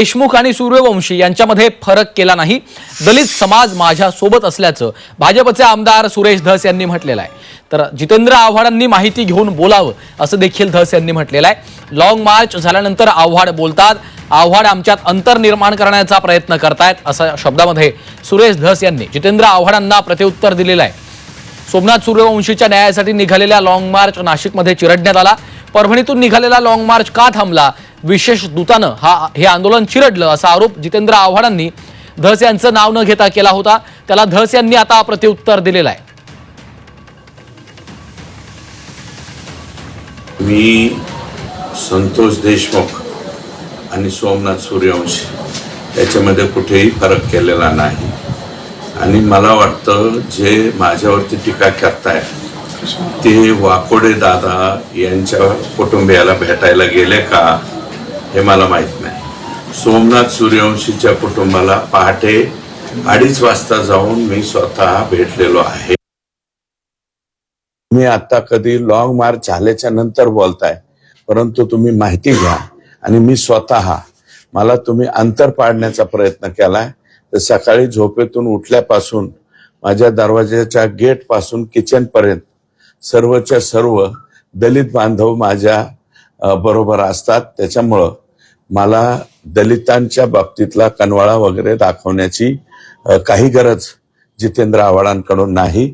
देशमुख आणि सूर्यवंशी यांच्यामध्ये फरक केला नाही. दलित समाज माझ्या सोबत असल्याचं भाजपचे आमदार सुरेश धस यांनी म्हटलेलं आहे. तर जितेंद्र आव्हाडांनी माहिती घेऊन बोलावं असं देखील धस यांनी म्हटलेलं आहे. लॉंग मार्च झाल्यानंतर आव्हाड बोलतात. आव्हाड आमच्यात अंतर निर्माण करण्याचा प्रयत्न करतायत असा शब्दामध्ये सुरेश धस यांनी जितेंद्र आव्हाडांना प्रत्युत्तर दिलेलं आहे. सोमनाथ सूर्यवंशीच्या न्यायासाठी निघालेल्या लाँग मार्च नाशिकमध्ये चिरडण्यात आला. परभणीतून निघालेला लाँग मार्च का थांबला? विशेष दूतानं हा हे आंदोलन चिरडलं असा आरोप जितेंद्र आव्हाडांनी धस यांचं नाव न घेता केला होता. त्याला धस यांनी आता प्रत्युत्तर दिलेलं आहे. मी संतोष देशमुख आणि सोमनाथ सूर्यवंशी त्याच्यामध्ये कुठेही फरक केलेला नाही. आणि मला वाटतं जे माझ्यावरती टीका करताय ते वाकोडे दादा यांच्या कुटुंबियाला भेटायला गेले का हे मला माहीत नाही. सोमनाथ सूर्यवंशीच्या कुटुंबाला पहाटे अडीच वाजता जाऊन मी स्वतः भेटलेलो आहे. तुम्ही आता कधी लॉंग मार्च झाल्याच्यानंतर बोलताय परंतु तुम्ही माहिती घ्या आणि मी स्वतः मला तुम्ही अंतर पाडण्याचा प्रयत्न केलाय. तर सकाळी झोपेतून उठल्यापासून माझ्या दरवाजाच्या गेटपासून किचन पर्यंत सर्वच्या सर्व दलित बांधव माझ्या बरोबर असतात. त्याच्यामुळं मला दलितांच्या बाबतीतला कनवाळा वगैरे दाखवण्याची काही गरज जितेंद्र आव्हाडांकडून नाही.